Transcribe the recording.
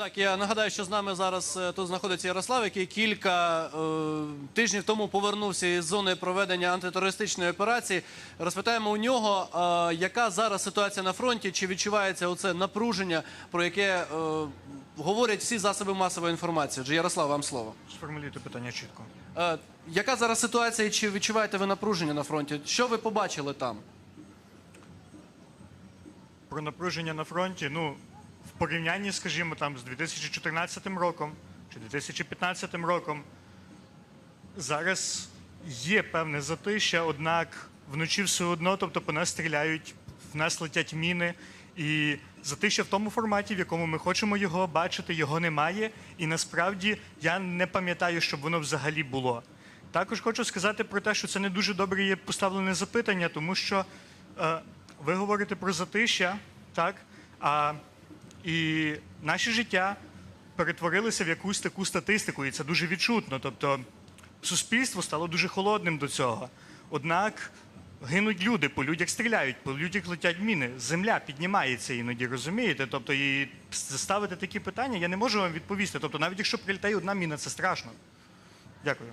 Так, я нагадаю, що з нами зараз е, тут знаходиться Ярослав, який кілька е, тижнів тому повернувся із зони проведення антитерористичної операції. Розпитаємо у нього, е, яка зараз ситуація на фронті, чи відчувається оце напруження, про яке е, говорять всі засоби масової інформації. Отже, Ярослав, вам слово. Сформулюйте питання чітко. Е, яка зараз ситуація і чи відчуваєте ви напруження на фронті? Що ви побачили там? Про напруження на фронті. Ну, порівнянні, скажімо, там з 2014 роком чи 2015 роком зараз є певне затища, однак вночі все одно, тобто по нас стріляють, в нас летять міни. І затища в тому форматі, в якому ми хочемо його бачити, його немає. І насправді я не пам'ятаю, щоб воно взагалі було. Також хочу сказати про те, що це не дуже добре є поставлене запитання, тому що е, ви говорите про затища, так? А, і наші життя перетворилися в якусь таку статистику, і це дуже відчутно. Тобто суспільство стало дуже холодним до цього. Однак гинуть люди, по людях стріляють, по людях летять міни. Земля піднімається іноді, розумієте? Тобто, і ставити такі питання я не можу вам відповісти. Тобто, навіть якщо прилітає одна міна, це страшно. Дякую.